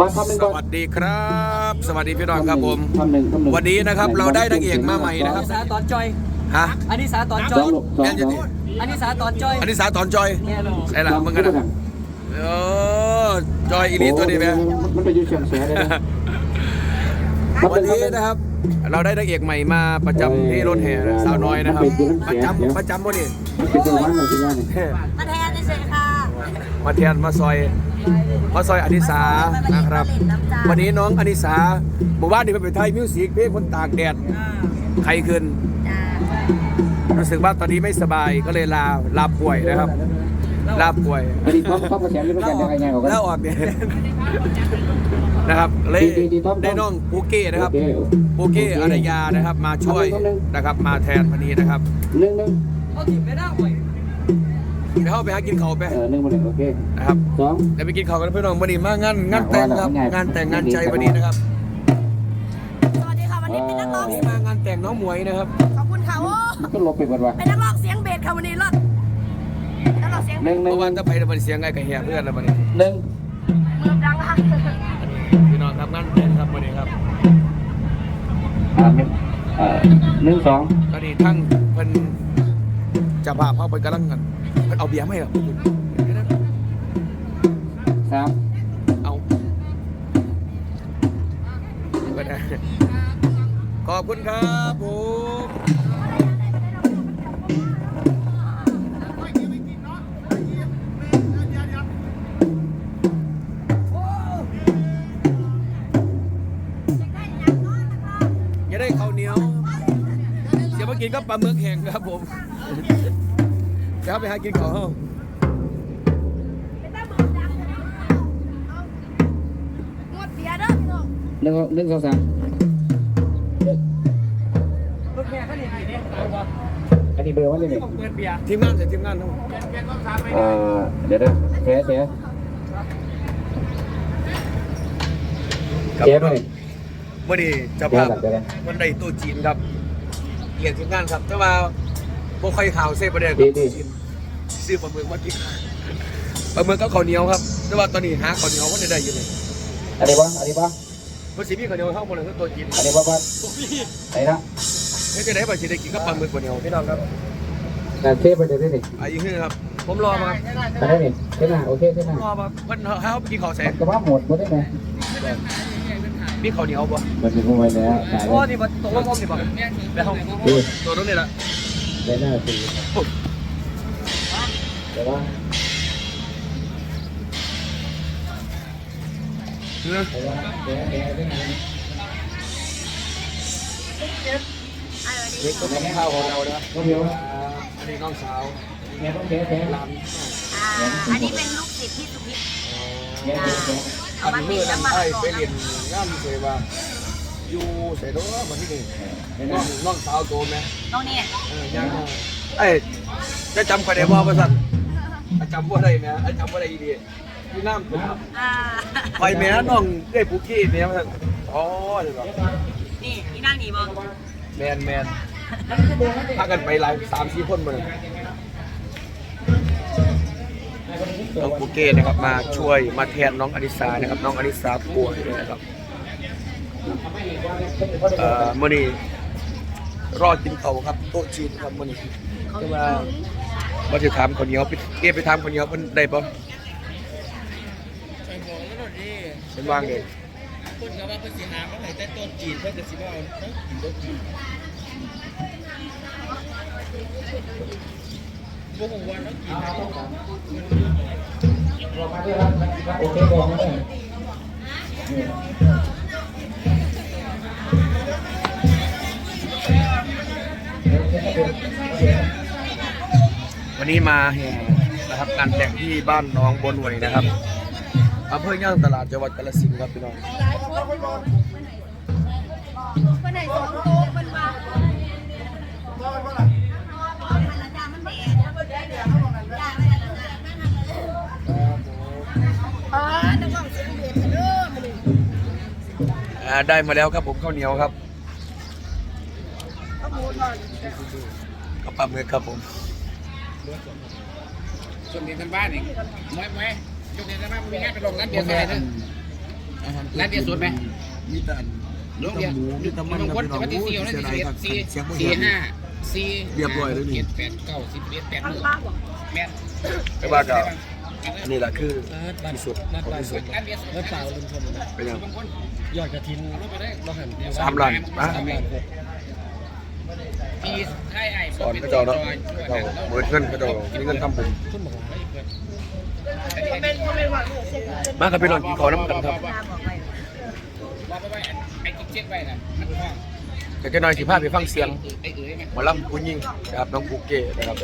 มาคำหนึ่งสก่อนวัสดีครับ สวัสดีพี่น้องครับผมคำหนึ่งคำหนึ่งวันนี้นะครับเราได้นางเอกมาใหม่นะครับสาตอนจอยฮะอันนี้สาตอนจสออยงลูกสองสองอันนี้สาตอนจอยอันนี้สาตอนจอยแน่นอนใช่ละมึงกันนะโอ้จอยอีลีตัวนี้ไหมมันไปยืดเฉียงเสียเลยนะวันนี้นะครับ เราได้นางเอกใหม่มาประจำที่รถแห่สาวน้อยนะครับ ประจำประจำวันนี้เป็นตัววันเราคิดว่าเนี่ยมาแทนเฉยๆค่ะมาเทียนมาซอย มาซอยอนิสานะครับ วันนี้น้องอนิสาบอกว่านี่เป็นไทยมิวสิกเพลงคนตากแดดใครขึ้นจ้ารู้สึกว่าตอนนี้ไม่สบายก็เลยลาลาป่วยนะครับ ลาป่วยอันนี้ท็อปท็อปกระแสหรือประกันยังไงไงของกันแล้วออกเนี่ยนะครับเลยดีดีท็อปได้น้องปูเก้นะครับโอเคปูเก้อารยานะครับ มาช่วยเอาไปคนหนึ่งนะครับ มาแทนวันนี้นะครับหนึ่งหนึ่งเอาถิ่มไม่ได้ห่วย เดี๋ยวเข้าไปหากินข้าวไปเออหนึ่งมาเลยโอเคนะครับสองเดี๋ยวไปกินข้าวกันเพื่อนน้องวันนี้มางานงานแต่งครับ งานแต่งงานใจวันนี้นะครับสวัสดีค่ะวันนี้เป็นนักร้องนี่มางานแต่งน้องหมวยนะครับขอบคุณค่ะโอ้ก็ลบไปก่อนวะเป็นนักร้องเสียงเบสค่ะวันนี้รอดนักร้องเสียงหเบนึ่สงหเมื่นึ่งอวานถ้าไปแล้วมันเสียงไงกับเฮียเพื่อนแล้ววันนี้หนึ่งมือดังค่ะพี่น้องครับงานแต่งครับวันนี้ครับอ่าหนึ่งเอ่อหนึ่งสองตอนนี้ทั้งเพิ่นจะพาพ่อไปกำลังกัน เพิ่นเอาเบียร์มาให้เหรอสามเอาไปได้ขอบคุณครับผมอย่าได้ข้าวเหนียว เสียมากินก็ปลาหมึกแห้งครับผม เดี๋ยวไปหากินข้าวเฮาหมดเบียร์เด้อพี่น้องหนึ่งหนึ่งสองสามรถแม่ก็นี่ไงเนี่ยอันนี้เบอร์ว่าเลยเนี่ยเปิดเบียร์ทีมงานเสร็จทีมงานทั้งหมดเอ่อเดี๋ยวนะแชร์แชร์แชร์ไปเมื่อนี้เจะแชพาร์พหลังจากนั้นวันใดตัวจีนครับเรียกทีมงานครับแต่ว่าบ่ค่อยข่าวเซ่ประเด็นดีดี ซื้อปลาหมึกมากินปลาหมึกก็ข้าวเหนียวครับแต่ว่าตอนนี้หาข้าวเหนียวก็ได้อยู่เลยอันนี้ปะอันนี้ปะเพราะสิมีข้าวเหนียวเข้าหมดเลยคือตัวจีนอันนี้ปะปะไหนนะไม่จะได้บ่สิได้กินกับปลาหมึกข้าวเหนียวพี่น้องครับการเทปไปเดี๋ยวนี้อายุนี่ครับ ผมรอมาครับอันนี้นี่เท่าไหร่โอเคเท่าไหร่รอมาเพิ่นให้เขาไปกินข้าวแสงกระเพาะหมดหมดได้ไหมมีข้าวเหนียวบ่มันเป็นพวกไว้แล้วตายโอ้แล้วนี่มันตกลงผมนี่บ่แล้วดีตัวนู้นนี่ล่ะได้หน้าสี แต่ว่าเนื้อแต่ว่าแกแกได้ไงนี่ก็เป็นข้าวของเรานะครับก็เดียวอันนี้น้องสาวแกต้องแกแกลามอ่าอันนี้เป็นลูกศิษย์พี่สุพิษแกแกแกเอาอันมานี้ติเมื่ดอแล้นั้วนมาไอ้ต่อไปเรียนงานเสว่าอยู่ใส่ตัวมันที่นี่ได้หน้น้าองน้องสาวโตไหมน้องนี่เออย่างเอ้ยจะจำใครได้บ่ประสัน จำว่าได้ไหมจำว่าได้ดีที่น้ำอ่าไปแม่น้องได้ปุกี้แม่ประสันอ๋อเดี๋ยวก่อนนี่นี่นั่งนี่บ่แมนแมนพากันไปหลายสามสี่คนมาเลยน้องปุเก้นะครับมาช่วยมาแทนน้องอนิสานะครับ น้องอนิสาป่วยด้วยนะครับเอ่อมื่อนี้รอกินเขาวครับโต๊ะจีนครับมื่อนี้แต่ว่า ว่าจะถามคนเหนียวไปเอ๊ะไปถามคนเหนียวมันได้ปะเป็นว่างเลยคนก็ว่าเพิ่นสิหามาให้แต่ต้นจีนเพิ่นก็สิมาเอาเอ้ากินต้นจีนบ่ฮู้ว่าเรากินโอเคบอกนะวัน นี้มาแห่นะครับงานแต่งที่บ้านน้องบนหวยนะครับอำเภอย่างตลาดจังหวัดกาฬสินธุ์ครับพี่น้องคนไหนสองโต๊ะคนว่าอ๋อนักร้องเสียงเบสเด้มาได้มาแล้วครับผมข้าวเหนียวครับเอาหมูทอดกระปับเมือครับผม ส่วนนี้ทางบ้านนี่มวยมวยจุดนี้ทางบ้านมีงานไปลงนั้นเดียวใส่เด้อร้านเบียร์สดไหมมีแต่อันน้องเบียร์หมูมีแต่มันบางนะคนพี่น้องจะมาตีสี่โอ้แล้วเสียดายครับสี่เสียงบ่สี่เห็นห้าสี่เรียบร้อยแล้วนี่จ็ดแปดเก้าสิบเอ็ดแปดหมื่นแม่นไม่ว่าก็อันนี้แหละคือที่สุดนัดของปลาที่สุสุดดร้านเบียร์สดนัดปลาลุงชนเป็นยังบางคนยอดกระถินเราหันสามล้านนะสามล้าน ปีไทยไอ้สอนพระเจ้าเนาะเจ้าเบิดเงินพระเจ้ามีเงินทำบุญขึ้นบอกว่ามาครับพี่น้องกินข้าวน้ำกันครับตาบอกไว้ว่าไปไว้ไอ้กิ๊กเช็คไว้น่ะมันห้องจะจะน้อยสิพาไปฟังเสียงไอ้เอยไหมหมอลำผู้หญิงนะครับน้องปูเก้นะครับ